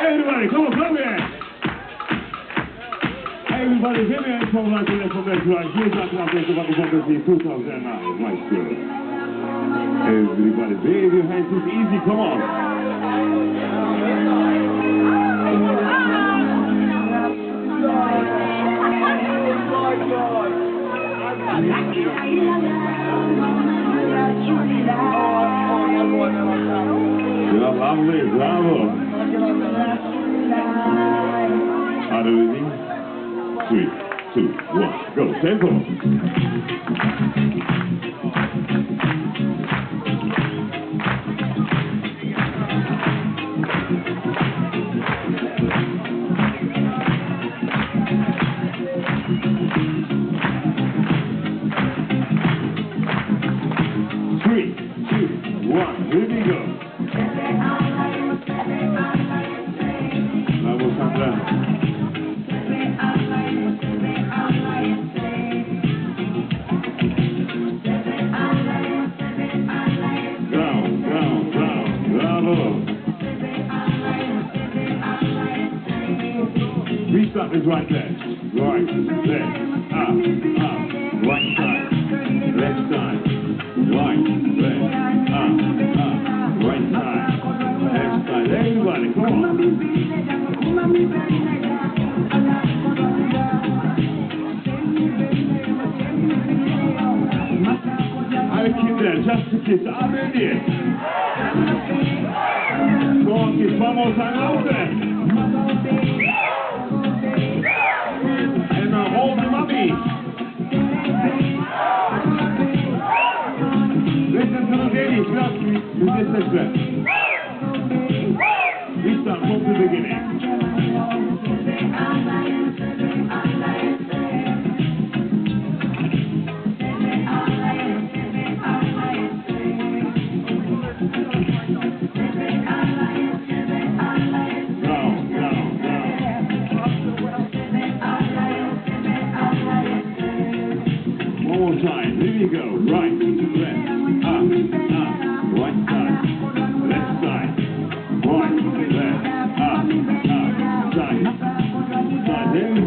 Everybody, come on, come here. Everybody, give me a congratulations for that right. Huge congratulations for the in 2009. Nice girl. Everybody, wave your hands. It's easy. Come on. Yeah, lovely. Bravo. Are you ready? Three, two, one, go. Tempo. One, here we go. Vamos, Sandra. Down, down. Restart is right there. Right, left, up, up. Right side, left side. Go on, kids, one more time, louder. And now hold the mommy. Listen to the ladies, trust me, this is the From the beginning. One more time. Here you go. Right, left,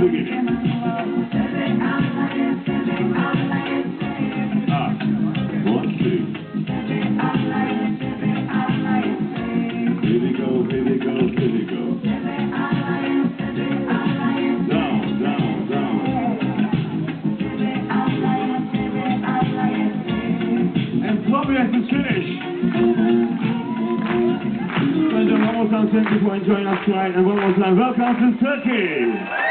beginning. One, two. Here we go, here we go, here we go. Down, down, down. And time, thank you for enjoying us tonight, and one more time, welcome to Turkey.